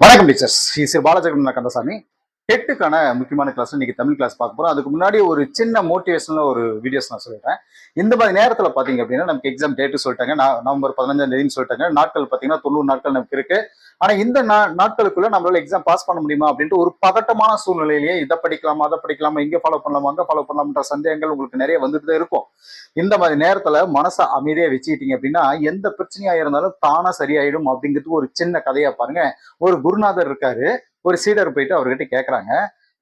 வணக்கம் டீச்சர்ஸ் ஸ்ரீ பாலஜெகன் கந்தசாமி டெட்டுக்கான முக்கியமான கிளாஸ் இன்னைக்கு தமிழ் கிளாஸ் பார்க்க போறோம். அதுக்கு முன்னாடி ஒரு சின்ன மோட்டிவேஷனல் ஒரு வீடியோஸ் நான் சொல்லிடுறேன். இந்த மாதிரி நேரத்தில் பார்த்தீங்க அப்படின்னா நமக்கு எக்ஸாம் டேட்டு சொல்லிட்டாங்க. நவம்பர் பதினஞ்சாம் தேதின்னு சொல்லிட்டாங்க. நாட்கள் பார்த்தீங்கன்னா தொண்ணூறு நாட்கள் நமக்கு இருக்கு. ஆனா இந்த நா- நாட்களுக்குள்ள நம்மளால எக்ஸாம் பாஸ் பண்ண முடியுமா அப்படின்ட்டு ஒரு பதட்டமான சூழ்நிலையிலேயே இதை படிக்கலாமா அதை படிக்கலாமா இங்கே ஃபாலோ பண்ணலாமா அங்கே ஃபாலோ பண்ணலாம்ன்ற சந்தேகங்கள் உங்களுக்கு நிறைய வந்துட்டு தான் இருக்கும். இந்த மாதிரி நேரத்தில் மனசை அமைதியாக வச்சுக்கிட்டீங்க அப்படின்னா எந்த பிரச்சனையாக இருந்தாலும் தானா சரியாயிடும் அப்படிங்கிறதுக்கு ஒரு சின்ன கதையா பாருங்க. ஒரு குருநாதர் இருக்காரு. ஒரு சீடர் போயிட்டு அவர்கிட்ட கேட்குறாங்க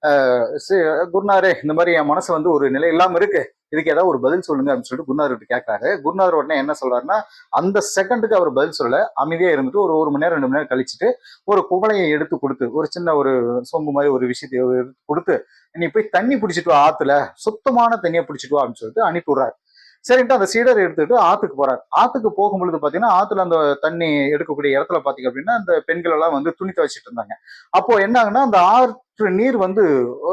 "அஹ் இந்த மாதிரி என் மனசு வந்து ஒரு நிலை இல்லாமல் இருக்கு. இதுக்கு ஏதாவது ஒரு பதில் சொல்லுங்க அப்படின்னு சொல்லிட்டு குருநாதர் கிட்ட கேட்கறாரு குருநாதர் உடனே என்ன சொல்றாருன்னா அந்த செகண்டுக்கு அவர் பதில் சொல்ல அமைதியா இருந்துட்டு ஒரு ஒரு மணி நேரம் ரெண்டு மணி நேரம் கழிச்சுட்டு ஒரு குவளையை எடுத்து கொடுத்து ஒரு சின்ன ஒரு சொம்பு மாதிரி ஒரு விஷயத்தை கொடுத்து நீ போய் தண்ணி பிடிச்சிட்டு வா ஆத்துல. சுத்தமான தண்ணியை பிடிச்சிட்டு வா அப்படின்னு சொல்லிட்டு அனுப்பி விடுறாரு. சரின்ட்டு அந்த சீடர் எடுத்துட்டு ஆத்துக்கு போறாரு. ஆத்துக்கு போகும்பொழுது பாத்தீங்கன்னா ஆத்துல அந்த தண்ணி எடுக்கக்கூடிய இடத்துல பாத்தீங்க அப்படின்னா அந்த பெண்கள் எல்லாம் வந்து துணி துவைச்சிட்டு இருந்தாங்க. அப்போ என்ன அந்த ஆற்று நீர் வந்து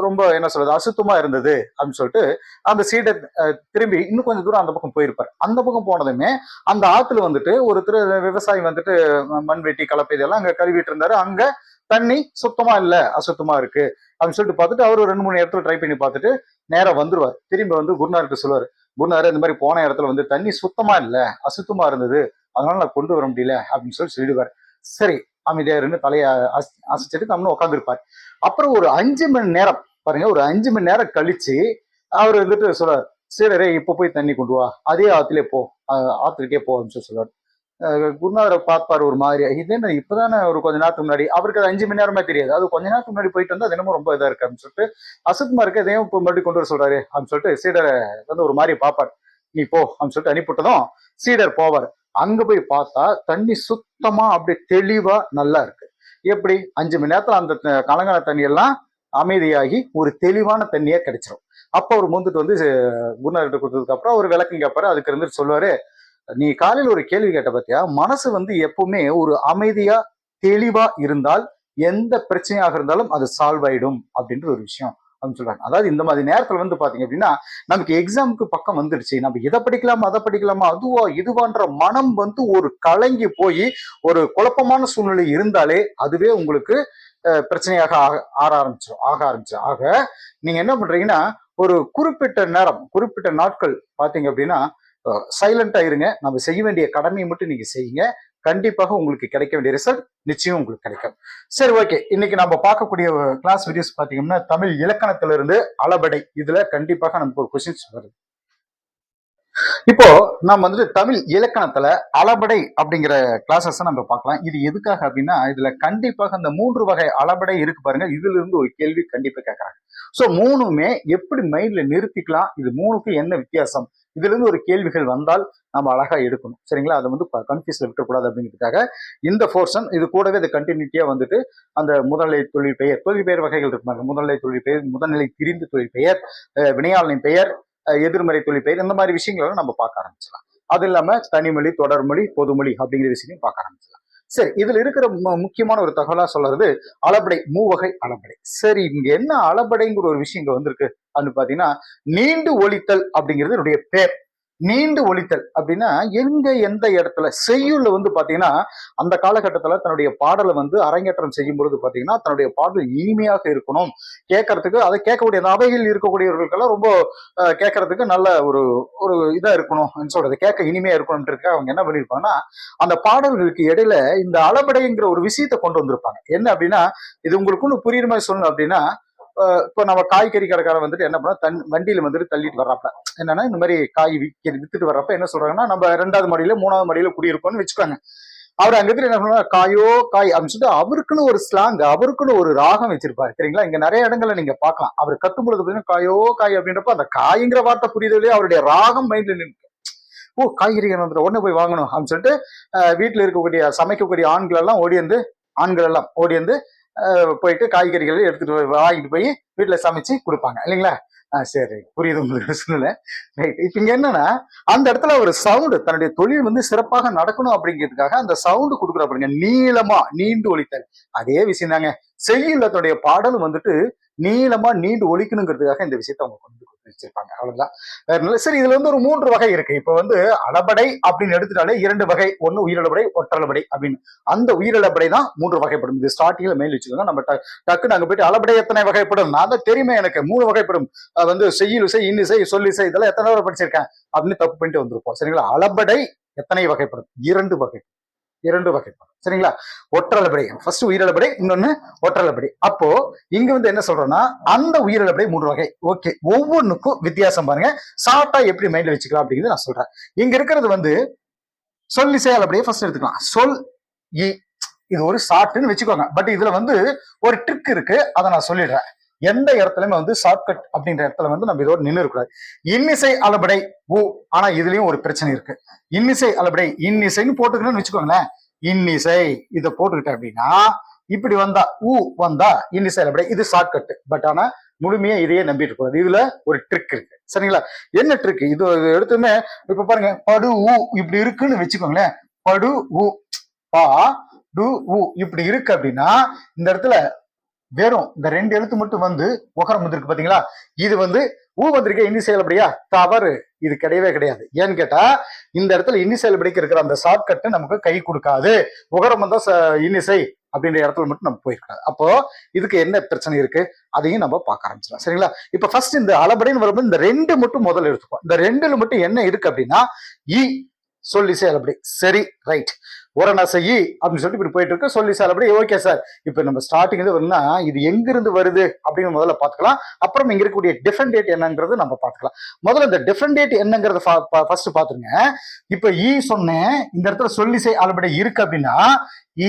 ரொம்ப என்ன சொல்றது அசுத்தமா இருந்தது அப்படின்னு சொல்லிட்டு அந்த சீடர் திரும்பி இன்னும் கொஞ்சம் தூரம் அந்த பக்கம் போயிருப்பார். அந்த பக்கம் போனதுமே அந்த ஆத்துல வந்துட்டு ஒருத்தர் விவசாயி வந்துட்டு ம- மண் வெட்டி கலப்பை இதெல்லாம் அங்க கழுவிட்டு இருந்தாரு. அங்க தண்ணி சுத்தமா இல்ல அசுத்தமா இருக்கு அப்படின்னு சொல்லிட்டு பார்த்துட்டு அவர் ரெண்டு மூணு இடத்துல ட்ரை பண்ணி பார்த்துட்டு நேரம் வந்துருவார். திரும்பி வந்து குருநாருக்கு சொல்லுவார் குருநாதர் இந்த மாதிரி போன இடத்துல வந்து தண்ணி சுத்தமா இல்லை அசுத்தமா இருந்தது. அதனால நான் கொண்டு வர முடியல அப்படின்னு சொல்லி சொல்லிடுவார். சரி அமைதியாருன்னு தலையை அச- அசைச்சிட்டு கம்னு உட்காந்துருப்பார் அப்புறம் ஒரு அஞ்சு மணி நேரம் பாருங்க ஒரு அஞ்சு மணி நேரம் கழிச்சு அவர் வந்துட்டு சொல்றாரு சீடரே இப்ப போய் தண்ணி கொண்டு வா அதே ஆத்துலயே போ அஹ் ஆத்துக்கிட்டே போ அப்படின்னு சொல்லி சொல்லுவார் குருநாதரை பார்ப்பார் ஒரு மாதிரி. இது என்ன இப்பதானே ஒரு கொஞ்ச நேரத்துக்கு முன்னாடி? அவருக்கு அது அஞ்சு மணி நேரமே தெரியாது. அது கொஞ்ச நேரத்துக்கு முன்னாடி போயிட்டு வந்து அது என்னமோ ரொம்ப இதா இருக்கு அப்படின்னு சொல்லிட்டு அசுத்தமா இருக்கு எதையும் இப்போ மறுபடியும் கொண்டு வர சொல்றாரு அப்படின்னு சொல்லிட்டு சீடரை வந்து ஒரு மாதிரி பார்ப்பார். நீ போ அப்படின்னு சொல்லிட்டு அனுப்பிவிட்டதும் சீடர் போவார். அங்க போய் பார்த்தா தண்ணி சுத்தமா அப்படியே தெளிவா நல்லா இருக்கு. எப்படி? அஞ்சு மணி நேரத்துல அந்த த- தண்ணி எல்லாம் அமைதியாகி ஒரு தெளிவான தண்ணியே கிடைச்சிரும். அப்ப அவர் முந்துட்டு வந்து அஹ், குருநாதர்கிட்ட கொடுத்ததுக்கு அப்புறம் அவர் விளக்கம் கேட்பாரு அதுக்கு இருந்துட்டு சொல்லுவாரு நீ காலையில் ஒரு கேள்வி கேட்ட பாத்தியா? மனசு வந்து எப்பவுமே ஒரு அமைதியா தெளிவா இருந்தால் எந்த பிரச்சனையாக இருந்தாலும் அது சால்வ் ஆயிடும் அப்படின்ற ஒரு விஷயம் அப்படின்னு சொல்றாங்க. அதாவது இந்த மாதிரி நேரத்துல வந்து பாத்தீங்க அப்படின்னா நமக்கு எக்ஸாமுக்கு பக்கம் வந்துடுச்சு நம்ம இதை படிக்கலாமா அதை படிக்கலாமா அதுவா இதுவான்ற மனம் வந்து ஒரு கலங்கி போய் ஒரு குழப்பமான சூழ்நிலை இருந்தாலே அதுவே உங்களுக்கு பிரச்சனையாக ஆக- ஆற ஆரம்பிச்சிடும் ஆக ஆரம்பிச்சிடும் ஆக நீங்க என்ன பண்றீங்கன்னா ஒரு குறிப்பிட்ட நேரம் குறிப்பிட்ட நாட்கள் பாத்தீங்க அப்படின்னா சைலண்டா இருங்க. நம்ம செய்ய வேண்டிய கடமையை மட்டும் நீங்க செய்யுங்க. கண்டிப்பாக உங்களுக்கு கிடைக்க வேண்டிய ரிசல்ட் நிச்சயம் உங்களுக்கு கிடைக்கும். சரி ஓகே இன்னைக்கு நம்ம பார்க்கக்கூடிய கிளாஸ் வீடியோஸ் பாத்தீங்கன்னா தமிழ் இலக்கணத்திலிருந்து அளபடை. இதுல கண்டிப்பாக நமக்கு ஒரு கொஸ்டின்ஸ் வருது. இப்போ நம்ம வந்துட்டு தமிழ் இலக்கணத்துல அளபடை அப்படிங்கிற கிளாஸஸ் நம்ம பார்க்கலாம். இது எதுக்காக அப்படின்னா இதுல கண்டிப்பாக அந்த மூன்று வகை அளபடை இருக்கு பாருங்க. இதுல இருந்து ஒரு கேள்வி கண்டிப்பா கேட்கறாங்க. சோ மூணுமே எப்படி மைண்ட்ல நிறுத்திக்கலாம்? இது மூணுக்கும் என்ன வித்தியாசம்? இதுல இருந்து ஒரு கேள்விகள் வந்தால் நம்ம அழகா எடுக்கணும். சரிங்களா? அதை வந்து கன்ஃபியூஸ்ல விட்டக்கூடாது அப்படிங்கிறதுக்காக இந்த போர்ஷன் இது கூடவே இது கண்டினியூட்டியா வந்துட்டு அந்த முதல்நிலை தொழில் பெயர் தொழில் பெயர் வகைகள் இருப்பாங்க முதல்நிலை தொழில் பெயர் முதல்நிலை திரிந்து தொழில் பெயர் வினையாளனின் பெயர் எதிர்மறை தொழில் பெயர் இந்த மாதிரி விஷயங்களெல்லாம் நம்ம பார்க்க ஆரம்பிச்சலாம் அது இல்லாம தனிமொழி தொடர்மொழி பொதுமொழி அப்படிங்கிற விஷயத்தையும் பார்க்க ஆரம்பிச்சலாம் சரி இதுல இருக்கிற முக்கியமான ஒரு தகவலா சொல்றது அளபடை மூவகை அளபடை. சரி இங்க என்ன அளபடைங்கிற ஒரு விஷயம் இங்க வந்திருக்கு அப்படின்னு பாத்தீங்கன்னா நீண்டு ஒழித்தல் அப்படிங்கிறது என்னுடைய பேர். நீண்டு ஒழித்தல் அப்படின்னா எங்க எந்த இடத்துல செய்யுள்ள வந்து பாத்தீங்கன்னா அந்த காலகட்டத்துல தன்னுடைய பாடலை வந்து அரங்கேற்றம் செய்யும் பொழுது பாத்தீங்கன்னா தன்னுடைய பாடல் இனிமையாக இருக்கணும். கேட்கறதுக்கு அதை கேட்கக்கூடிய அந்த அவையில் இருக்கக்கூடியவர்களுக்கெல்லாம் ரொம்ப கேட்கறதுக்கு நல்ல ஒரு ஒரு இதா இருக்கணும் சொல்றது. கேட்க இனிமையா இருக்கணும்ன்றதுக்கு அவங்க என்ன பண்ணிருப்பாங்கன்னா அந்த பாடல்களுக்கு இடையில இந்த அளபடைங்கிற ஒரு விஷயத்தை கொண்டு வந்திருப்பாங்க. என்ன அப்படின்னா இது உங்களுக்குன்னு புரியுற மாதிரி சொல்லணும் அப்படின்னா இப்போ நம்ம காய்கறி கடைக்காரன் வந்துட்டு என்ன பண்ணா தன் வண்டியில வந்துட்டு தள்ளிட்டு வர்றப்ப என்னன்னா இந்த மாதிரி காய் விற்க வித்துட்டு வர்றப்ப என்ன சொல்றாங்கன்னா நம்ம ரெண்டாவது மாடியில மூணாவது மாடியில குடியிருக்கோம்னு வச்சுக்கோங்க. அவர் அங்கிருந்து என்ன பண்ணுவாங்க காயோ காய் அப்படின்னு சொல்லிட்டு அவருக்குன்னு ஒரு ஸ்லாங் அவருக்குன்னு ஒரு ராகம் வச்சிருப்பாரு. சரிங்களா? இங்க நிறைய இடங்கள்ல நீங்க பார்க்கலாம். அவர் கத்தும் பொழுது பாத்தீங்கன்னா காயோ காய் அப்படின்றப்ப அந்த காய்ங்கிற வார்த்தை புரியுதுலயே அவருடைய ராகம் மைண்ட்ல நின்று ஓ காய்கறிகள் வந்துட்டு உடனே போய் வாங்கணும் அப்படின்னு சொல்லிட்டு வீட்டில் வீட்டுல இருக்கக்கூடிய சமைக்கக்கூடிய ஆண்கள் எல்லாம் ஓடி வந்து ஆண்கள் எல்லாம் ஓடி வந்து போயிட்டு காய்கறிகளை எடுத்துட்டு போய் வாங்கிட்டு போய் வீட்டுல சமைச்சு கொடுப்பாங்க. இல்லைங்களா? ஆ சரி புரியுது உங்களுக்கு சூழ்நிலை ரைட் இப்போ இங்க என்னன்னா அந்த இடத்துல ஒரு சவுண்டு தன்னுடைய தொழில் வந்து சிறப்பாக நடக்கணும் அப்படிங்கிறதுக்காக அந்த சவுண்டு கொடுக்குற பாருங்க. நீளமா நீண்டு ஒழித்தல் அதே விஷயம் தாங்க. செய்யுள்ள தன்னுடைய பாடல் வந்துட்டு நீளமா நீண்டு ஒழிக்கணுங்கிறதுக்காக இந்த விஷயத்தை அவங்க கொண்டு வச்சிருப்பாங்க. அவ்வளவுதான். வேற சரி இதுல வந்து ஒரு மூன்று வகை இருக்கு. இப்ப வந்து அளபடை அப்படின்னு எடுத்துட்டாலே இரண்டு வகை. ஒன்னு உயிரிழபடை ஒற்றளபடை அப்படின்னு. அந்த உயிரிழபடை தான் மூன்று வகைப்படும். இது ஸ்டார்டிங்ல மேல் வச்சுக்கோங்க நம்ம டக்குன்னு அங்க போயிட்டு அளபடை எத்தனை வகைப்படும்? நான் தான் தெரியுமே எனக்கு. மூணு வகைப்படும். வந்து செய்யுள் இசை இன்னிசை சொல்லிசை இதெல்லாம் எத்தனை வரை படிச்சிருக்கேன் அப்படின்னு தப்பு பண்ணிட்டு வந்திருப்போம். சரிங்களா? அளபடை எத்தனை வகைப்படும்? இரண்டு வகை. இரண்டு வகைப்படும் சரிங்களா? ஒற்றளபடை ஃபர்ஸ்ட் உயிரிழப்படை இன்னொன்னு ஒற்றளபடை அப்போ இங்க வந்து என்ன சொல்றோம்னா அந்த உயிரிழப்படை மூன்று வகை. ஓகே ஒவ்வொன்றுக்கும் வித்தியாசம் பாருங்க. சாப்பிட்டா எப்படி மைண்ட்ல வச்சுக்கலாம் அப்படிங்கிறது நான் சொல்றேன். இங்க இருக்கிறது வந்து சொல்லிசை அளபடியே ஃபர்ஸ்ட் எடுத்துக்கலாம். சொல் இ இது ஒரு சாப்பிட்டுன்னு வச்சுக்கோங்க. பட் இதுல வந்து ஒரு ட்ரிக் இருக்கு. அதை நான் சொல்லிடுறேன். எந்த இடத்துலயுமே வந்து ஷார்ட்கட் அப்படின்ற இடத்துல வந்து நம்ம இதோட நின்று இருக்கக்கூடாது. இன்னிசை அளபடை ஊ. ஆனா இதுலயும் ஒரு பிரச்சனை இருக்கு. இன்னிசை அளபடை இன்னிசைன்னு போட்டுக்கணும்னு வச்சுக்கோங்களேன். இன்னிசை இதை போட்டுக்கிட்டேன் அப்படின்னா இப்படி வந்தா ஊ வந்தா இன்னிசை அளபடை இது ஷார்ட்கட் பட் ஆனா முழுமையா இதையே நம்பிட்டு கூடாது இதுல ஒரு ட்ரிக் இருக்கு. சரிங்களா? என்ன ட்ரிக் இது எடுத்துமே இப்ப பாருங்க படு ஊ இப்படி இருக்குன்னு வச்சுக்கோங்களேன். படு ஊ. பா டு ஊ. இப்படி இருக்கு அப்படின்னா இந்த இடத்துல வெறும் இந்த ரெண்டு எழுத்து மட்டும் வந்து உகரம் வந்திருக்கு பாத்தீங்களா? இது வந்து ஊ வந்திருக்க இன்னி செயல்படியா? தவறு. இது கிடையவே கிடையாது. ஏன்னு கேட்டா இந்த இடத்துல இன்னி செயல்படிக்கு இருக்கிற அந்த ஷார்ட்கட் நமக்கு கை கொடுக்காது. உகரம் வந்தா ச- இன்னிசை அப்படின்ற இடத்துல மட்டும் நம்ம போயிருக்காது அப்போ இதுக்கு என்ன பிரச்சனை இருக்கு? அதையும் நம்ம பார்க்க ஆரம்பிச்சிடலாம். சரிங்களா? இப்ப ஃபர்ஸ்ட் இந்த அளபடின்னு வரும்போது இந்த ரெண்டு மட்டும் முதல்ல எடுத்துப்போம் இந்த ரெண்டுல மட்டும் என்ன இருக்கு அப்படின்னா இ சொல்லி அளபடி சரி ரைட் உரணசையி அப்படின்னு சொல்லிட்டு இப்படி போயிட்டு இருக்கு. சொல்லி சார் அப்படி ஓகே சார். இப்ப நம்ம ஸ்டார்டிங் வரணும்னா இது எங்கிருந்து வருது அப்படின்னு முதல்ல பார்த்துக்கலாம். அப்புறம் இங்க இருக்கக்கூடிய டிஃபரெண்ட் டேட் என்னங்கிறது நம்ம பார்த்துக்கலாம். முதல்ல இந்த டிஃபரெண்ட் டேட் என்னங்கிறத ஃபர்ஸ்ட் பாத்துருங்க இப்ப ஈ சொன்னேன் இந்த இடத்துல சொல்லிசை அளபடி இருக்கு அப்படின்னா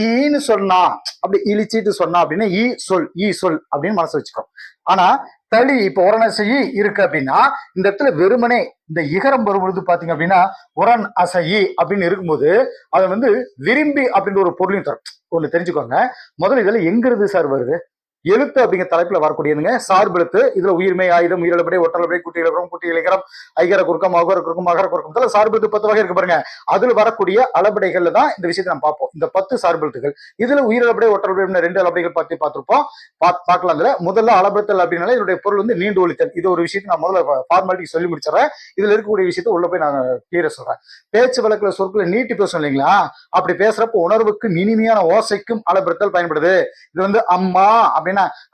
ஈன்னு சொன்னா அப்படி இழிச்சிட்டு சொன்னா அப்படின்னா ஈ சொல் ஈ சொல் அப்படின்னு மனசு வச்சுக்கோ ஆனா தளி இப்ப உரணசையி இருக்கு அப்படின்னா இந்த இடத்துல வெறுமனே இந்த இகரம் வரும்பொழுது பாத்தீங்க அப்படின்னா உரன் அசையி அப்படின்னு இருக்கும்போது அதை வந்து விரும்பி அப்படின்ற ஒரு பொருளையும் தரும். ஒண்ணு தெரிஞ்சுக்கோங்க. முதல்ல இதெல்லாம் எங்கிருந்து சார் வருது? எழுத்து அப்படிங்கிற தலைப்புல வரக்கூடியதுங்க. சார்பெழுத்து. இதுல உயிர்மை ஆயுதம் உயிரிழப்படை ஒட்டலப்படை குட்டி இலக்கரம் குட்டி இலக்கரம் ஐகர குறுக்கம் அகர குறுக்கம் மகர குறுக்கம். சார்பெழுத்து பத்து வகை இருக்கு பாருங்க. அதுல வரக்கூடிய அளபடைகள்ல தான் இந்த விஷயத்தை நம்ம பார்ப்போம். இந்த பத்து சார்பெழுத்துகள். இதுல உயிரிழப்படை ஒட்டலப்படை ரெண்டு அளபடைகள் பத்தி பார்த்திருப்போம். பா- பார்க்கலாம் இதுல முதல்ல அளபெழுத்தல் அப்படின்னால இதனுடைய பொருள் வந்து நீண்டு ஒழித்தல். இது ஒரு விஷயத்தை நான் முதல்ல ஃபார்மாலிட்டி சொல்லி முடிச்சிடறேன். இதுல இருக்கக்கூடிய விஷயத்த உள்ள போய் நான் கிளியரா சொல்றேன். பேச்சு வழக்குல சொற்களை நீட்டி பேசணும் இல்லைங்களா அப்படி பேசுறப்போ உணர்வுக்கு இனிமையான ஓசைக்கும் அளபெடுத்தல் பயன்படுது. இது வந்து அம்மா அப்படின்னு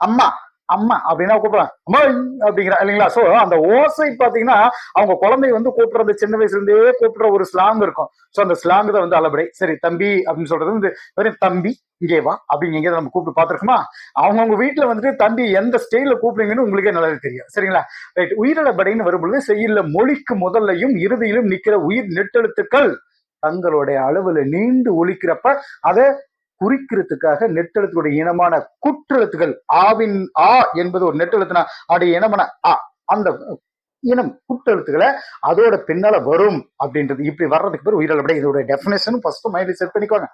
அம்மா அம்மா அப்படின்னா கூப்பிடுறான். அம்மா அப்படிங்கிற இல்லைங்களா? சோ அந்த ஓசை பாத்தீங்கன்னா அவங்க குழந்தை வந்து கூப்பிடுறது சின்ன வயசுல இருந்தே கூப்பிடுற ஒரு ஸ்லாங் இருக்கும். சோ அந்த ஸ்லாங் தான் வந்து அளபடை சரி தம்பி அப்படின்னு சொல்றது வந்து வெறும் தம்பி இங்கே வா அப்படிங்க எங்கேயாவது நம்ம கூப்பிட்டு பார்த்திருக்கோமா? அவங்கவுங்க வீட்டுல வந்துட்டு தம்பி எந்த ஸ்டைல கூப்பிடுங்கன்னு உங்களுக்கே நல்லாவே தெரியும். சரிங்களா? ரைட் உயிரிழப்படைன்னு வரும்பொழுது செய்யல மொழிக்கு முதல்லையும் இறுதியிலும் நிக்கிற உயிர் நெட்டெழுத்துக்கள் தங்களுடைய அளவுல நீண்டு ஒழிக்கிறப்ப அதை குறிக்கிறதுக்காக நெட்டெழுத்துடைய இனமான குற்றெழுத்துகள் ஆவின் ஆ என்பது ஒரு நெட்டெழுத்துனா அது இனமான ஆ அந்த இனம் கூட்டெழுத்துக்களை அதோட பின்னால வரும் அப்படின்றது. இப்படி வர்றதுக்கு பேர் உயிரிழப்படை இதோட டெஃபினேஷன் ஃபர்ஸ்ட் மைண்ட்ல செட் பண்ணிக்கோங்க.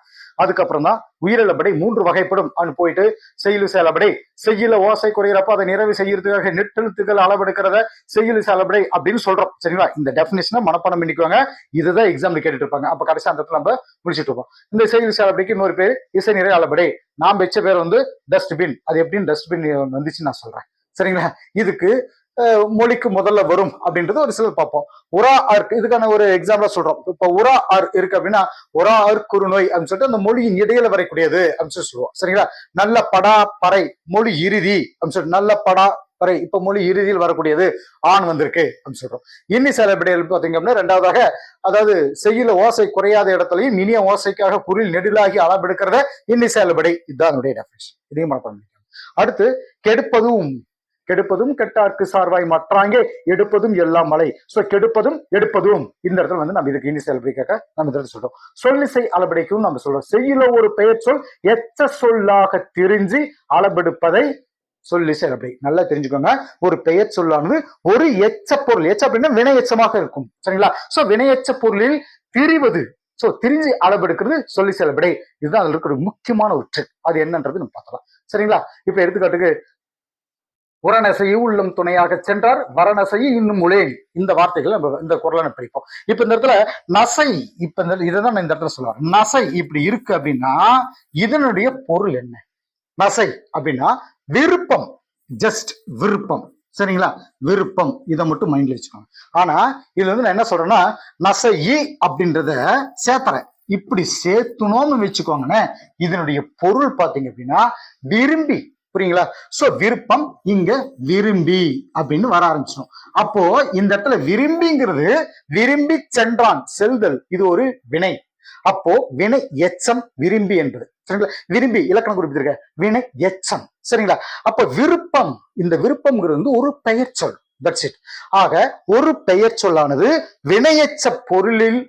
அதுக்கப்புறம் தான் உயிரிழப்படை மூன்று வகைப்படும். அப்படின்னு போயிட்டு செயலு செயலபடை செய்யல ஓசை குறையிறப்ப அதை நிறைவு செய்யறதுக்காக நெட்டெழுத்துக்கள் அளவெடுக்கிறத செய்யலு செயலபடை அப்படின்னு சொல்றோம். சரிங்களா? இந்த டெஃபினேஷனை மனப்பாடம் பண்ணிக்குவாங்க இதுதான் எக்ஸாம்ல கேட்டுட்டு இருப்பாங்க. அப்ப கடைசி அந்த இடத்துல நம்ம முடிச்சிட்டு இருப்போம். இந்த செயலு செயலப்படைக்கு இன்னொரு பேர் இசை நிறை அளபடை நாம் வச்ச பேர் வந்து டஸ்ட்பின் அது எப்படின்னு டஸ்ட்பின் வந்துச்சு நான் சொல்றேன். சரிங்களா? இதுக்கு மொழிக்கு முதல்ல வரும் அப்படின்றது ஒரு சிலர் பார்ப்போம். உரா ஆர்க் இதுக்கான ஒரு எக்ஸாம்பிளா சொல்றோம். இப்ப உரா ஆர் இருக்கு அப்படின்னா உரா ஆர் குறுநோய் அப்படின்னு சொல்லிட்டு அந்த மொழியின் இடையில வரக்கூடியது அப்படின்னு சொல்லி சொல்லுவோம். சரிங்களா? நல்ல படா பறை மொழி இறுதி அப்படின்னு சொல்லிட்டு நல்ல படா பறை இப்ப மொழி இறுதியில் வரக்கூடியது ஆண் வந்திருக்கு அப்படின்னு சொல்றோம். இன்னி சில பார்த்தீங்க பாத்தீங்க அப்படின்னா ரெண்டாவதாக அதாவது செய்யல ஓசை குறையாத இடத்துலையும் இனிய ஓசைக்காக குரில் நெடிலாகி அளவெடுக்கிறத இன்னி செயல்படை இதுதான் என்னுடைய டெஃபினேஷன் இதையும் மனப்பாடம் அடுத்து கெடுப்பதும் கெடுப்பதும் கெட்டார்க்கு சார்வாய் மற்றாங்கே எடுப்பதும் எல்லாம் மலை. சோ கெடுப்பதும் எடுப்பதும். இந்த இடத்துல வந்து நம்ம இதுக்கு இனி செயல்படிக்காக நம்ம இந்த இடத்துல சொல்றோம். சொல்லிசை அளபடிக்கும் நம்ம சொல்றோம். செய்யல ஒரு பெயர் சொல் எச்ச சொல்லாக தெரிஞ்சு அளபெடுப்பதை சொல்லி செயல்படி நல்லா தெரிஞ்சுக்கோங்க. ஒரு பெயர் சொல்லானது ஒரு எச்ச பொருள். எச்ச அப்படின்னா வினையச்சமாக இருக்கும். சரிங்களா? சோ வினையெச்ச பொருளில் திரிவது. சோ திரிஞ்சு அளவெடுக்கிறது சொல்லி செயல்படை இதுதான் அதுல இருக்கிற முக்கியமான ஒரு ட்ரிக் அது என்னன்றது நம்ம பார்க்கலாம் சரிங்களா? இப்ப எடுத்துக்காட்டுக்கு உரணசையை உள்ளம் துணையாக சென்றார் வரணசையை இன்னும் உளேன் இந்த வார்த்தைகள் நம்ம இந்த குரலை நம்ம படிப்போம் இப்ப இந்த இடத்துல நசை இப்ப இந்த இதைதான் நான் இந்த இடத்துல சொல்லுவேன் நசை இப்படி இருக்கு அப்படின்னா இதனுடைய பொருள் என்ன? நசை அப்படின்னா விருப்பம் ஜஸ்ட் விருப்பம். சரிங்களா? விருப்பம். இதை மட்டும் மைண்ட்ல வச்சுக்கோங்க. ஆனா இதுல வந்து நான் என்ன சொல்றேன்னா நசை அப்படின்றத சேர்த்துறேன். இப்படி சேர்த்துனோம்னு வச்சுக்கோங்கண்ணே இதனுடைய பொருள் பாத்தீங்க அப்படின்னா விரும்பி புரியுங்களா? சோ விருப்பம் இங்க விரும்பி அப்படின்னு வர ஆரம்பிச்சிடும். அப்போ இந்த இடத்துல விரும்பிங்கிறது விரும்பி சென்றான் செல்தல். இது ஒரு வினை. அப்போ வினை எச்சம் விரும்பி என்பது. சரிங்களா? விரும்பி இலக்கணம் குறிப்பிட்டிருக்க. வினை எச்சம். சரிங்களா? அப்ப விருப்பம். இந்த விருப்பம்ங்கிறது வந்து ஒரு பெயர் சொல் தட்ஸ் இட் ஆக ஒரு பெயர் சொல்லானது வினையச்ச பொருளில்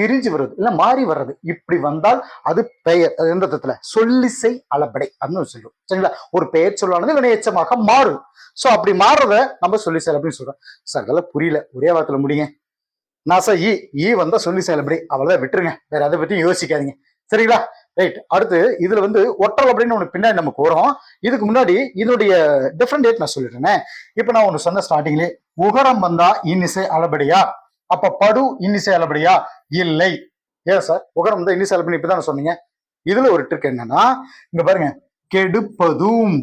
பிரிஞ்சு வருது இல்ல மாறி வர்றது. இப்படி வந்தால் அது பெயர் அது எந்த தத்துல சொல்லிசை அளபடை அப்படின்னு சொல்லுவோம். சரிங்களா? ஒரு பெயர் சொல்லானது வினையச்சமாக மாறும். சோ அப்படி மாறுறத நம்ம சொல்லிசை அப்படின்னு சொல்றோம். சார் அதெல்லாம் புரியல. ஒரே வார்த்தையில முடியுங்க நான் சார் ஈ ஈ வந்தா சொல்லி செயல்படி அவ்வளவுதான் விட்டுருங்க. வேற அதை பத்தியும் யோசிக்காதீங்க. சரிங்களா? ரைட். அடுத்து இதுல வந்து ஒற்றல் அப்படின்னு ஒண்ணு பின்னாடி நமக்கு வரும் இதுக்கு முன்னாடி இதனுடைய டிஃப்ரெண்ட் டேட் நான் சொல்லிட்டேனே இப்ப நான் ஒண்ணு சொன்ன ஸ்டார்டிங்லேயே உகரம் வந்தா இன்னிசை அளபடியா? அப்ப படு இன்னிசை செயலபடியா இல்லை. ஏன் சார்? உகரம் தான் இன்னிசை அளபடி இப்பதான் சொன்னீங்க? இதுல ஒரு ட்ரிக் என்னன்னா இங்க பாருங்க. கெடுப்பதும்.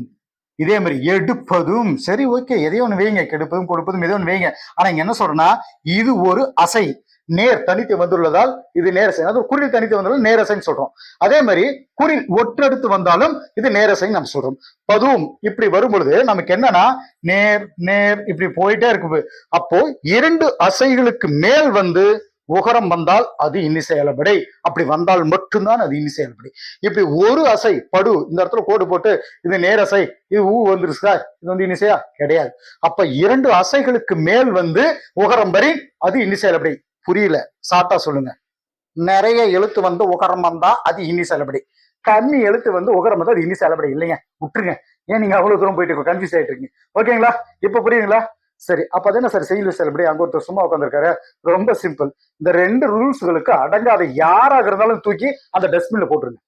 இதே மாதிரி எடுப்பதும். சரி ஓகே எதையோ ஒன்று வைங்க. கெடுப்பதும் கொடுப்பதும் எதோ ஒன்று வைங்க. ஆனா இங்க என்ன சொல்றேன்னா இது ஒரு அசை. நேர் தனித்து வந்துள்ளதால் இது நேரசை அது குறில் தனித்து வந்தாலும் நேரசைன்னு சொல்றோம். அதே மாதிரி குறில் ஒற்றெடுத்து வந்தாலும் இது நேரசைன்னு நம்ம சொல்றோம். பதுவும் இப்படி வரும் பொழுது நமக்கு என்னன்னா நேர் நேர் இப்படி போயிட்டே இருக்கு அப்போ இரண்டு அசைகளுக்கு மேல் வந்து உகரம் வந்தால் அது இன்னிசை அப்படி வந்தால் மட்டும்தான் அது இன்னிசை இப்படி ஒரு அசை படு இந்த இடத்துல கோடு போட்டு இது நேரசை இது ஊ வந்துருச்சு சார் இது வந்து இன்னிசையா கிடையாது. அப்ப இரண்டு அசைகளுக்கு மேல் வந்து உகரம் வரி அது இன்னிசை புரியல. சாட்டா சொல்லுங்க. நிறைய எழுத்து வந்து உகரம் வந்தா அது இனி செலபடி. கம்மி எழுத்து வந்து உகரம் தான் அது இனி செலபடி. இல்லைங்க விட்டுருங்க. ஏன் நீங்க அவ்வளவு தூரம் போயிட்டு கன்ஃபியூஸ் ஆயிட்டு இருக்கீங்க. ஓகேங்களா? இப்ப புரியுங்களா சரி அப்ப அது என்ன சார்? செயல் செலபடி. அங்க ஒருத்தர் சும்மா உட்காந்துருக்காரு ரொம்ப சிம்பிள் இந்த ரெண்டு ரூல்ஸ்களுக்கு அடங்காத யாராக இருந்தாலும் தூக்கி அந்த டஸ்ட்பின்ல போட்டுருங்க.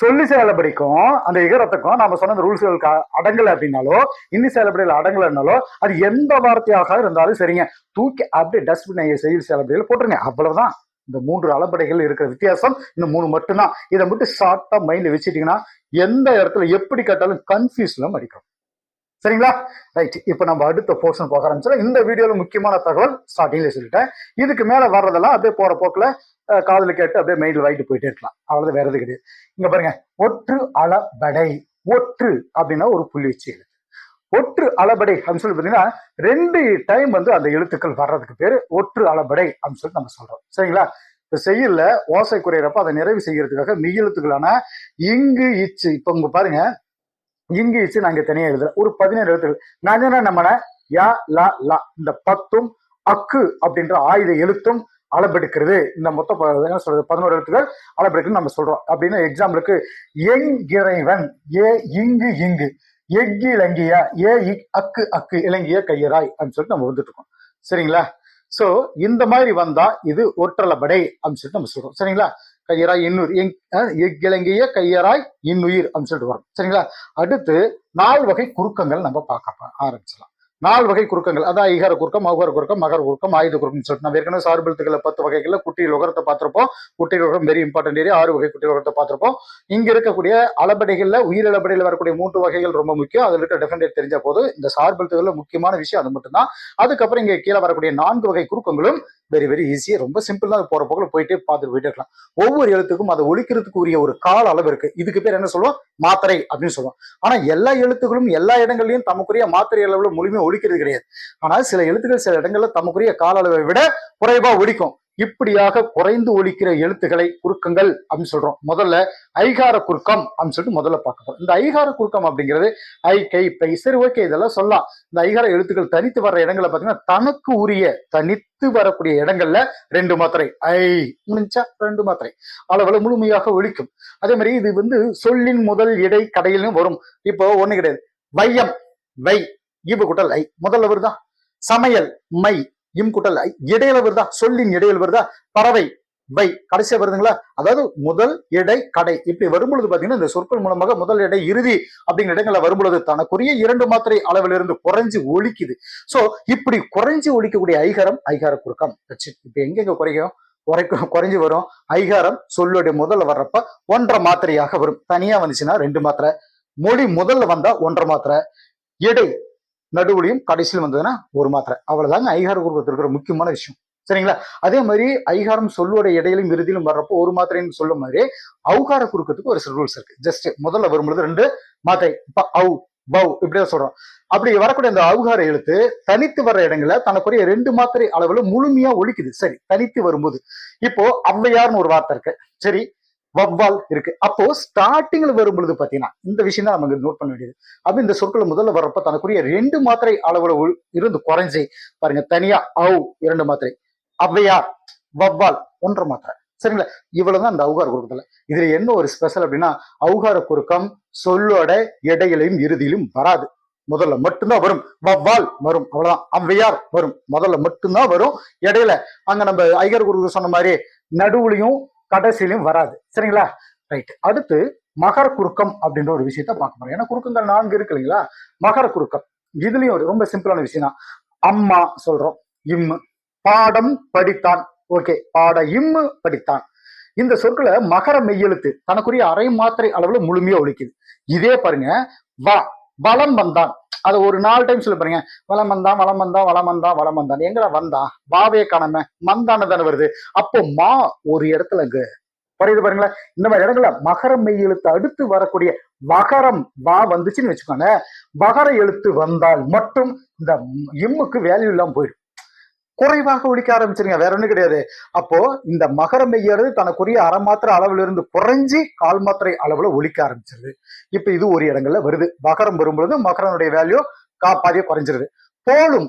சொல்லி செயலபடிக்கும் அந்த இகரத்துக்கும் நாம சொன்ன ரூல்ஸ்களுக்கு அடங்கல அப்படின்னாலோ இன்னி செயலபடியில் அடங்கலைன்னாலோ அது எந்த வார்த்தையாக இருந்தாலும் சரிங்க. தூக்கி அப்படியே டஸ்ட்பின் செயல் செயலபடியில் போட்டுருங்க. அவ்வளவுதான். இந்த மூன்று அளபடைகள் இருக்கிற வித்தியாசம் இந்த மூணு மட்டும்தான். இதை மட்டும் ஷார்ட்டா மைண்ட்ல வச்சுட்டீங்கன்னா எந்த இடத்துல எப்படி கேட்டாலும் கன்ஃபியூஸ்ல அடிக்கும் சரிங்களா? ரைட் இப்போ நம்ம அடுத்த போர்ஷன் போக ஆரம்பிச்சோம் இந்த வீடியோவில் முக்கியமான தகவல் ஸ்டார்டிங்ல சொல்லிட்டேன். இதுக்கு மேலே வர்றதெல்லாம் அப்படியே போற போக்கில் அஹ், கேட்டு அப்படியே மைண்டில் வாங்கிட்டு போயிட்டே இருக்கலாம். அவ்வளவுதான் வேற எது கிடையாது. இங்க பாருங்க. ஒற்று அளபடை. ஒற்று அப்படின்னா ஒரு புள்ளி வச்சு எழுத்து. ஒற்று அளபடை அப்படின்னு சொல்லி பார்த்தீங்கன்னா ரெண்டு டைம் வந்து அந்த எழுத்துக்கள் வர்றதுக்கு பேர் ஒற்று அளபடை அப்படின்னு சொல்லி நம்ம சொல்றோம். சரிங்களா? இப்போ செய்யல ஓசை குறையிறப்ப அதை நிறைவு செய்யறதுக்காக மெய்யெழுத்துக்களான இங்கு இச்சு. இப்போ உங்க பாருங்க. இங்கு நான் நாங்க தனியா எழுதல. ஒரு பதினேழு எழுத்துக்கள். நான் என்ன நம்மள யா லா லா. இந்த பத்தும் அக்கு அப்படின்ற ஆயுத எழுத்தும் அளபெடுக்கிறது இந்த மொத்த என்ன சொல்றது? பதினோரு எழுத்துக்கள் அளபெடுக்கிறது நம்ம சொல்றோம். அப்படின்னு எக்ஸாம்பிளுக்கு எங்கிறைவன் ஏ இங்கு இங்கு. எக் இலங்கிய ஏ அக்கு அக்கு இலங்கிய கையராய் அப்படின்னு சொல்லிட்டு நம்ம வந்துட்டு இருக்கோம். சரிங்களா? சோ இந்த மாதிரி வந்தா இது ஒற்றலபடை அப்படின்னு சொல்லிட்டு நம்ம சொல்றோம். சரிங்களா? கையராய் இன்னுயிர். எங்- கையராய் இன்னுயிர் அப்படின்னு சொல்லிட்டு வரும். சரிங்களா? அடுத்து நால் வகை குறுக்கங்கள் நம்ம பார்க்க ஆரம்பிச்சலாம் நாலு வகை குறுக்கங்கள். அதான் ஐகார குறுக்கம் மௌகர குறுக்கம் மகர குறுக்கம் ஆயுத குறுக்கம் சொல்லிட்டு நம்ம ஏற்கனவே சார்பெழுத்துக்களை பத்து வகைகளில் குட்டியில் உகரத்தை பார்த்துருப்போம். குட்டியில் உகரம் வெரி இம்பார்ட்டன்ட் ஏரியா ஆறு வகை குட்டியில் உகரத்தை பார்த்துருப்போம். இங்க இருக்கக்கூடிய அளபடைகள்ல உயிரிழபடையில வரக்கூடிய மூன்று வகைகள் ரொம்ப முக்கியம். அதில் இருக்க டெஃபினேட் தெரிஞ்ச போது இந்த சார்பெழுத்துகளில் முக்கியமான விஷயம் அது மட்டும்தான். அதுக்கப்புறம் இங்க கீழே வரக்கூடிய நான்கு வகை குறுக்கங்களும் வெரி வெரி ஈஸியாக ரொம்ப சிம்பிள் தான் போற போக்கில் போயிட்டே பார்த்துட்டு போயிட்டே இருக்கலாம். ஒவ்வொரு எழுத்துக்கும் அதை ஒழிக்கிறதுக்கு உரிய ஒரு கால அளவு இருக்கு. இதுக்கு பேர் என்ன சொல்லுவோம்? மாத்திரை அப்படின்னு சொல்லுவோம். ஆனா எல்லா எழுத்துக்களும் எல்லா இடங்கள்லையும் தமக்குரிய மாத்திரை அளவுல முழுமையாக ஒழிக்கிறது கிடையாது. ஆனால் சில எழுத்துக்கள் சில இடங்கள்ல தமக்குரிய கால அளவை விட குறைவா ஒழிக்கும் இப்படியாக குறைந்து ஒழிக்கிற எழுத்துக்களை குறுக்கங்கள் அப்படின்னு சொல்றோம். முதல்ல ஐகார குறுக்கம் அப்படின்னு சொல்லிட்டு முதல்ல பார்க்க போறோம். இந்த ஐகார குறுக்கம் அப்படிங்கிறது ஐ கை பை சரி ஓகே இதெல்லாம் சொல்லலாம். இந்த ஐகார எழுத்துக்கள் தனித்து வர்ற இடங்கள்ல பாத்தீங்கன்னா தனக்கு உரிய தனித்து வரக்கூடிய இடங்கள்ல ரெண்டு மாத்திரை. ஐ முடிஞ்சா ரெண்டு மாத்திரை. அளவுல முழுமையாக ஒழிக்கும். அதே மாதிரி இது வந்து சொல்லின் முதல் இடை கடையிலும் வரும். இப்போ ஒண்ணு கிடையாது. வையம். வை ஈபு குட்டல் ஐ. முதல்ல வருதா சமையல் மை. இம் குட்டல் ஐ. இடையில வருதா? சொல்லின் இடையில வருதா? பறவை வை. கடைசியா வருதுங்களா? அதாவது முதல் இடை கடை. இப்படி வரும்பொழுது பாத்தீங்கன்னா இந்த சொற்கள் மூலமாக முதல் இடை இறுதி அப்படிங்கிற இடங்கள்ல வரும்பொழுது தனக்குரிய இரண்டு மாத்திரை அளவிலிருந்து குறைஞ்சு ஒழிக்குது. சோ இப்படி குறைஞ்சு ஒழிக்கக்கூடிய ஐகாரம் ஐகார குறுக்கம். இப்ப எங்கெங்க குறைக்கும் குறைக்கும் குறைஞ்சு வரும். ஐகாரம் சொல்லுடைய முதல்ல வர்றப்ப ஒன்றரை மாத்திரையாக வரும். தனியா வந்துச்சுன்னா ரெண்டு மாத்திரை. மொழி முதல்ல வந்தா ஒன்றரை மாத்திரை. இடை நடுவுலையும் கடைசியில் வந்ததுன்னா ஒரு மாத்திரை. அவ்வளவுதாங்க ஐகார குருபத்தில் இருக்கிற முக்கியமான விஷயம். சரிங்களா? அதே மாதிரி ஐகாரம் சொல்லுவோட இடையிலும் இறுதியிலும் வர்றப்போ ஒரு மாத்திரைன்னு சொல்லும் மாதிரி அவுகார குறுக்கத்துக்கு ஒரு சில ரூல்ஸ் இருக்கு. ஜஸ்ட் முதல்ல வரும்பொழுது ரெண்டு மாத்திரை. இப்ப அவு பவ் இப்படிதான் சொல்றோம். அப்படி வரக்கூடிய அந்த அவுகார எழுத்து தனித்து வர்ற இடங்கள தனக்குரிய ரெண்டு மாத்திரை அளவுல முழுமையா ஒழிக்குது சரி தனித்து வரும்போது. இப்போ ஔவையார்னு ஒரு வார்த்தை இருக்கு. சரி வவ்வால் இருக்கு. அப்போ ஸ்டார்டிங்ல வரும்பொழுது பாத்தீங்கன்னா இந்த விஷயம் தான் நமக்கு நோட் பண்ண வேண்டியது. அப்ப இந்த சொற்கள் முதல்ல வரப்ப தனக்குரிய ரெண்டு மாத்திரை அளவுல இருந்து குறைஞ்சி பாருங்க தனியா அவு இரண்டு மாத்திரை ஔவையார் வவ்வால் ஒன்றரை மாத்திரை. சரிங்களா? இவ்வளவுதான் அந்த அவுகார குறுக்கத்துல. இதுல என்ன ஒரு ஸ்பெஷல் அப்படின்னா அவுகார குறுக்கம் சொல்லோட இடையிலையும் இறுதியிலும் வராது. முதல்ல மட்டும்தான் வரும். வவ்வால் வரும். அவ்வளவுதான். ஔவையார் வரும். முதல்ல மட்டும்தான் வரும். இடையில அங்க நம்ம ஐகர் குரு சொன்ன மாதிரி நடுவுலையும் கடைசியிலும் வராது. சரிங்களா? ரைட் அடுத்து மகர குறுக்கம் அப்படின்ற ஒரு விஷயத்த பார்க்க போறோம். ஏன்னா குறுக்கங்கள் நான்கு இருக்கு இல்லைங்களா? மகர குறுக்கம். இதுலயும் ஒரு ரொம்ப சிம்பிளான விஷயம் தான் அம்மா சொல்றோம். இம்மு பாடம் படித்தான். ஓகே பாட இம்மு படித்தான். இந்த சொற்களை மகர மெய்யெழுத்து தனக்குரிய அரை மாத்திரை அளவுல முழுமையா ஒழிக்குது. இதே பாருங்க வா வலம் வந்தான். அதை ஒரு நாலு டைம் சொல்ல பாருங்க வளம் வந்தான் வளம் வந்தான் வளம் வந்தான் வளம் வந்தான் எங்கடா வந்தான் வாவே காணாம மந்தான தானே வருது. அப்போ மா ஒரு இடத்துல அங்க புரியுது பாருங்களா இந்த மாதிரி இடங்கள்ல மகர மெய் எழுத்து அடுத்து வரக்கூடிய வகரம் வா வந்துச்சுன்னு வச்சுக்கோங்க வகர எழுத்து வந்தால் மட்டும் இந்த இம்முக்கு வேல்யூ இல்லாம போயிடும். குறைவாக ஒழிக்க ஆரம்பிச்சிருங்க. வேற ஒண்ணும் கிடையாது. அப்போ இந்த மகர மெய்யறது தனக்குரிய அரை மாத்திரை அளவுல இருந்து குறைஞ்சி கால் மாத்திரை அளவுல ஒழிக்க ஆரம்பிச்சிருது. இப்ப இது ஒரு இடங்கள்ல வருது. மகரம் வரும்பொழுது மகரனுடைய வேல்யூ காப்பாதிய குறைஞ்சிருது. போலும்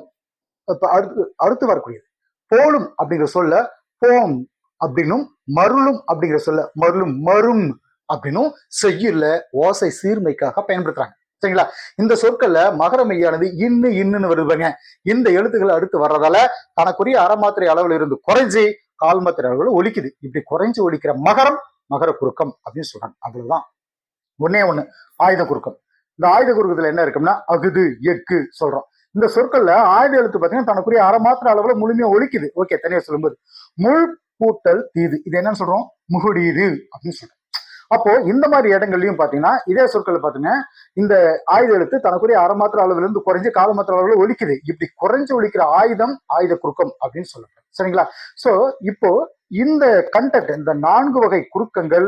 இப்ப அடுத்து அடுத்து வரக்கூடியது. போலும் அப்படிங்கிற சொல்ல போம் அப்படின்னும் மருளும் அப்படிங்கிற சொல்ல மருளும் மரும் அப்படின்னும் செய்யுள்ள ஓசை சீர்மைக்காக பயன்படுத்துறாங்க. சரிங்களா? இந்த சொற்கள்ல மகர மெய்யானது இன்னு இன்னுன்னு வருதுங்க. இந்த எழுத்துக்கள் அடுத்து வர்றதால தனக்குரிய அறமாத்திரை மாத்திரை அளவுல இருந்து குறைஞ்சி கால் மாத்திரை அளவுல ஒலிக்குது. இப்படி குறைஞ்சு ஒழிக்கிற மகரம் மகர குறுக்கம் அப்படின்னு சொல்றாங்க. அவ்வளவுதான். ஒன்னே ஒண்ணு. ஆயுத குறுக்கம். இந்த ஆயுத குறுக்கத்துல என்ன இருக்கும்னா அகுது எக்கு சொல்றோம். இந்த சொற்கள்ல ஆயுத எழுத்து பாத்தீங்கன்னா தனக்குரிய அரை மாத்திரை அளவுல முழுமையா ஒழிக்குது ஓகே தனியா சொல்லும்போது. முள் கூட்டல் தீது. இது என்னன்னு சொல்றோம்? முகுடீது அப்படின்னு சொல்றோம். அப்போ இந்த மாதிரி இடங்கள்லயும் பாத்தீங்கன்னா இதே சொற்களை பாத்துங்க இந்த ஆயுத எழுத்து தனக்குரிய அரை அளவுல இருந்து குறைஞ்சு காலமாத்திர அளவுல ஒழிக்குது இப்படி குறைஞ்சு ஒழிக்கிற ஆயுதம் ஆயுத குறுக்கம் அப்படின்னு சொல்லுங்க சரிங்களா? சோ இப்போ இந்த கண்டென்ட் இந்த நான்கு வகை குறுக்கங்கள்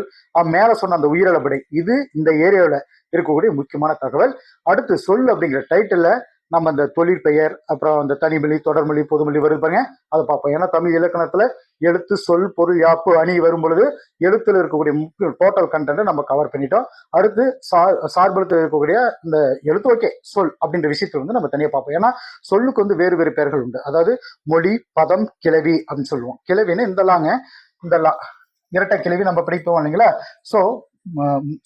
மேல சொன்ன அந்த உயிரிழப்படை இது இந்த ஏரியாவில் இருக்கக்கூடிய முக்கியமான தகவல். அடுத்து சொல் அப்படிங்கிற டைட்டில் நம்ம அந்த தொழிற்பெயர் அப்புறம் அந்த தனிமொழி தொடர்மொழி பொதுமொழி வருது பாருங்க. அதை பார்ப்போம். ஏன்னா தமிழ் இலக்கணத்துல எழுத்து சொல் பொருள் யாப்பு அணி வரும் பொழுது எழுத்துல இருக்கக்கூடிய டோட்டல் கண்டென்ட்டை நம்ம கவர் பண்ணிட்டோம். அடுத்து சார் சார்பலத்தில் இருக்கக்கூடிய இந்த எழுத்து ஓகே சொல் அப்படின்ற விஷயத்தை வந்து நம்ம தனியாக பார்ப்போம். ஏன்னா சொல்லுக்கு வந்து வேறு வேறு பெயர்கள் உண்டு. அதாவது மொழி பதம் கிளவி அப்படின்னு சொல்லுவோம். கிளவின்னு இந்த லாங்க இந்த லா இரட்டை கிளவி நம்ம படிப்போம் இல்லைங்களா? ஸோ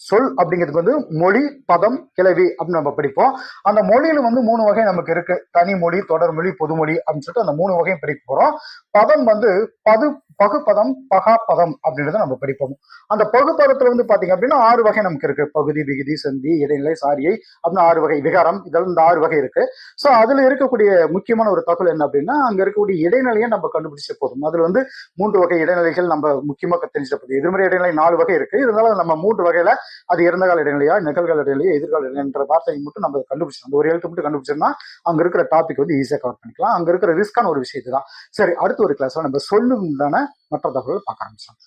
சொல் அப்படிங்கிறதுக்கு வந்து மொழி பதம் கிளவி அப்படின்னு நம்ம படிப்போம் அந்த மொழியில வந்து மூணு வகை நமக்கு இருக்கு. தனிமொழி தொடர்மொழி பொதுமொழி அப்படின்னு சொல்லிட்டு அந்த மூணு வகையும் படிக்க போறோம். பதம் வந்து பது பகுப்பதம் பகாப்பதம் அப்படின்றத நம்ம படிப்போம் அந்த பகுப்பதத்துல வந்து பாத்தீங்க அப்படின்னா ஆறு வகை நமக்கு இருக்கு. பகுதி விகுதி சந்தி இடைநிலை சாரியை அப்படின்னு ஆறு வகை. விகாரம் இதெல்லாம் இந்த ஆறு வகை இருக்கு. ஸோ அதுல இருக்கக்கூடிய முக்கியமான ஒரு தகவல் என்ன அப்படின்னா அங்க இருக்கக்கூடிய இடைநிலையை நம்ம கண்டுபிடிச்ச போதும். அதுல வந்து மூன்று வகை இடைநிலைகள் நம்ம முக்கியமா தெரிஞ்சிட்ட போதும். எதிர்மறை இடைநிலை நாலு வகை இருக்கு. இருந்தாலும் நம்ம மூன்று வகையில அது இறந்த கால இடைநிலையா நிகழ்கால இடைநிலையா எதிர்கால இடைநிலைன்ற வார்த்தையை மட்டும் நம்ம கண்டுபிடிச்சோம் அந்த ஒரு எழுத்து மட்டும் கண்டுபிடிச்சோம்னா அங்க இருக்கிற டாபிக் வந்து ஈஸியா கவர் பண்ணிக்கலாம். அங்க இருக்கிற ரிஸ்கான ஒரு விஷயத்து தான். சரி அடுத்த ஒரு கிளாஸ்ல நம்ம சொல்லும் தானே மற்ற தகவல் பார்க்க ஆரம்பிச்சோம்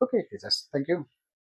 ஓகே டீச்சர்ஸ் தேங்க்யூ